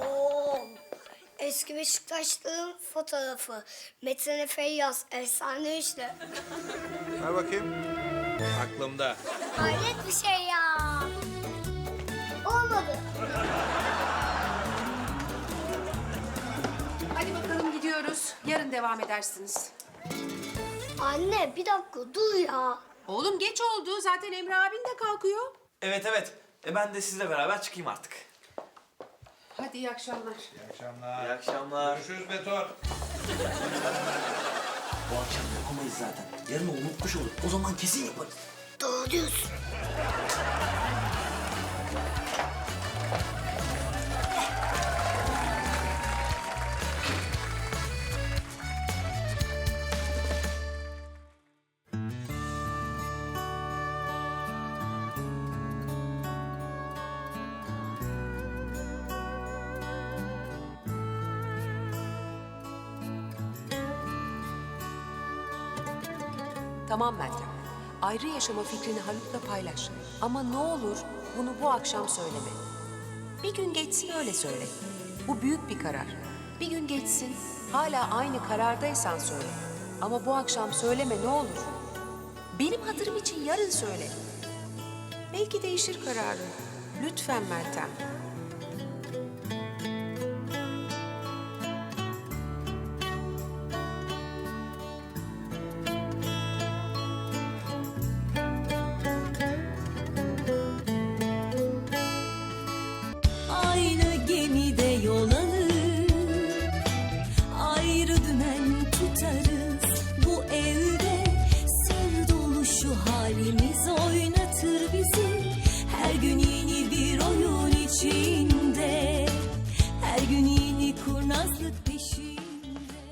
Oo, eski Beşiktaşlı'nın fotoğrafı. Metin Feyyaz, efsane işte. Ver bakayım. Aklımda. Hayret bir şey ya. Olmadı. Hadi bakalım gidiyoruz. Yarın devam edersiniz. Anne bir dakika dur ya. Oğlum geç oldu. Zaten Emre abin de kalkıyor. Evet evet. E ben de sizle beraber çıkayım artık. Hadi iyi akşamlar. İyi akşamlar. İyi akşamlar. Görüşürüz Betor. Bu akşam yapamayız zaten. Yarın unutmuş olur. O zaman kesin yaparız. Doğru diyorsun. Tamam Meltem. Ayrı yaşama fikrini Haluk'la paylaş. Ama ne olur bunu bu akşam söyleme. Bir gün geçsin öyle söyle. Bu büyük bir karar. Bir gün geçsin, hala aynı karardaysan söyle. Ama bu akşam söyleme ne olur. Benim hatırım için yarın söyle. Belki değişir kararın. Lütfen Meltem. halimiz oynar.